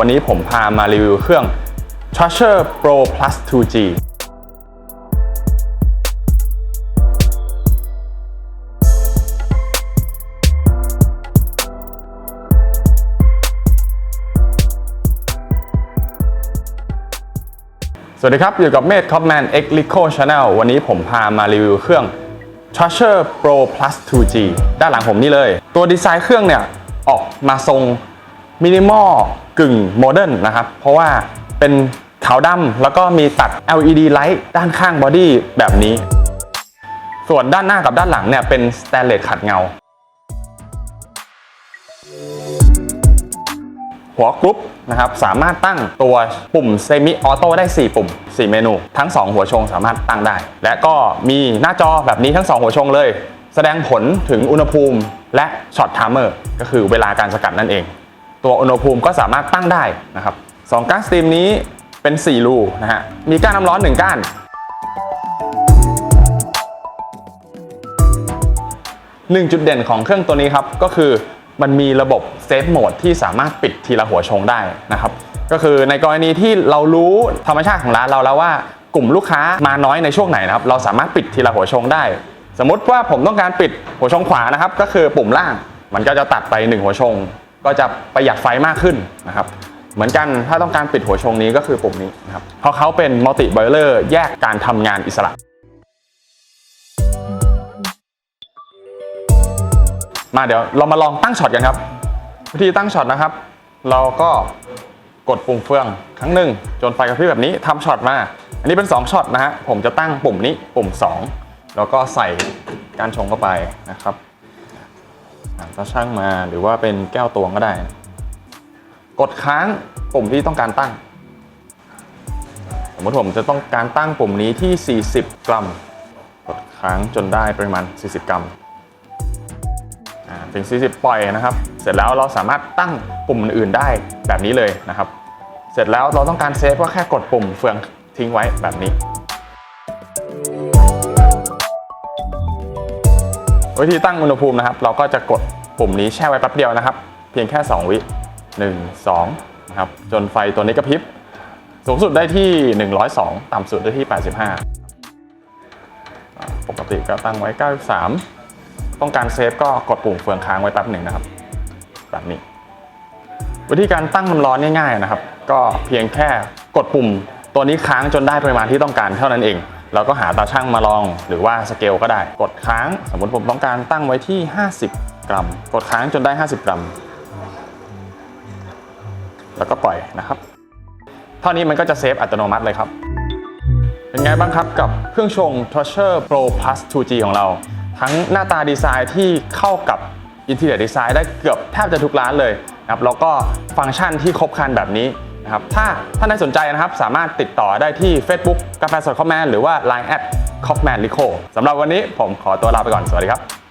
วันนี้ผมพามารีวิวเครื่อง Charger Pro Plus 2G สวัสดีครับ อยู่กับเมธคอปแมน X l i c o Channel วันนี้ผมพามารีวิวเครื่อง Charger Pro Plus 2G ด้านหลังผมนี่เลย ตัวดีไซน์เครื่องเนี่ย ออกมาทรง มินิมอลกึ่งโมเดิร์นนะครับ เพราะว่าเป็นขาวดำแล้วก็มีตัด LED ไลท์ด้านข้างบอดี้แบบนี้ ส่วนด้านหน้ากับด้านหลังเนี่ยเป็นสแตนเลสขัดเงา หัวกรุ๊ปนะครับสามารถตั้งตัวปุ่มเซมิออโต้ได้ 4 ปุ่ม 4 เมนู ทั้ง 2 หัวชงสามารถตั้งได้ และก็มีหน้าจอแบบนี้ทั้ง 2 หัวชงเลย แสดงผลถึงอุณหภูมิและช็อตไทม์เมอร์ก็คือเวลาการสกัดนั่นเอง ตัวอุณหภูมิก็สามารถตั้งได้นะครับสองก้านสตรีมนี้เป็น 4 รูนะฮะมีก้านน้ำร้อน 1 ก้าน หนึ่งจุดเด่นของเครื่องตัวนี้ครับก็คือมันมีระบบเซฟโหมดที่สามารถปิดทีละหัวชงได้นะครับก็คือในกรณีที่เรารู้ธรรมชาติของร้านเราแล้วว่ากลุ่มลูกค้ามาน้อยในช่วงไหนนะครับเราสามารถปิดทีละหัวชงได้ สมมติว่าผมต้องการปิดหัวชงขวานะครับก็คือปุ่มล่าง มันก็จะตัดไป 1 หัวชง ก็จะประหยัดไฟมากขึ้นนะครับเหมือนกันถ้าต้องการปิดหัวชงนี้ก็คือปุ่มนี้นะครับเพราะเขาเป็นมัลติบ o เลอร์แยกการทำงานอิสระ มาเดี๋ยวเรามาลองตั้งช็อตกันครับ วิธีตั้งช็อตนะครับ เราก็กดปุ่มเฟืองครั้งหนึ่งจนไฟกระพริบแบบนี้ทำช็อตมา อันนี้เป็น2ช็อตนะฮะผมจะตั้งปุ่มนี้ปุ่ม 2 แล้วก็ใส่การชงเข้าไปนะครับ อะถ้าช่างมาหรือว่าเป็นแก้วตวงก็ได้ กดค้างปุ่มที่ต้องการตั้ง สมมติผมจะต้องการตั้งปุ่มนี้ที่ 40 กรัม กดค้างจนได้ปริมาณ 40 กรัมถึง 40 ปล่อยนะครับ เสร็จแล้วเราสามารถตั้งปุ่มอื่นได้แบบนี้เลยนะครับ เสร็จแล้วเราต้องการเซฟก็แค่กดปุ่มเฟืองทิ้งไว้แบบนี้ วิธีตั้งอุณหภูมินะครับ เราก็จะกดปุ่มนี้แช่ไว้แป๊บเดียวนะครับ เพียงแค่ 2 วิ1 2นะครับจนไฟตัวนี้กระพริบสูงสุดได้ที่ 102 ต่ำสุดได้ที่ 85อ่าปกติก็ตั้งไว้ 93 ต้องการเซฟก็กดปุ่มเฟืองค้างไว้แป๊บหนึ่งนะครับ แบบนี้ วิธีการตั้งน้ำร้อนง่ายๆนะครับ ก็เพียงแค่กดปุ่มตัวนี้ค้างจนได้ปริมาณที่ต้องการเท่านั้นเอง เราก็หาตาช่างมาลอง หรือว่าสเกลก็ได้ กดค้าง สมมติผมต้องการตั้งไว้ที่ 50 กรัม กดค้างจนได้ 50 กรัม แล้วก็ปล่อยนะครับ เท่านี้มันก็จะเซฟอัตโนมัติเลยครับ เป็นไงบ้างครับกับเครื่องชง Treasure Pro Plus 2G ของเรา ทั้งหน้าตาดีไซน์ที่เข้ากับ Interior Design ได้เกือบแทบจะทุกร้านเลยนะครับแล้วก็ฟังก์ชันที่ครบครันแบบนี้ นะครับถ้าท่านใดสนใจนะครับ สามารถติดต่อได้ที่ Facebook กาแฟสดคอมแมนหรือว่า Line แอดคอฟแมนลิโคสำหรับวันนี้ผมขอตัวลาไปก่อน สวัสดีครับ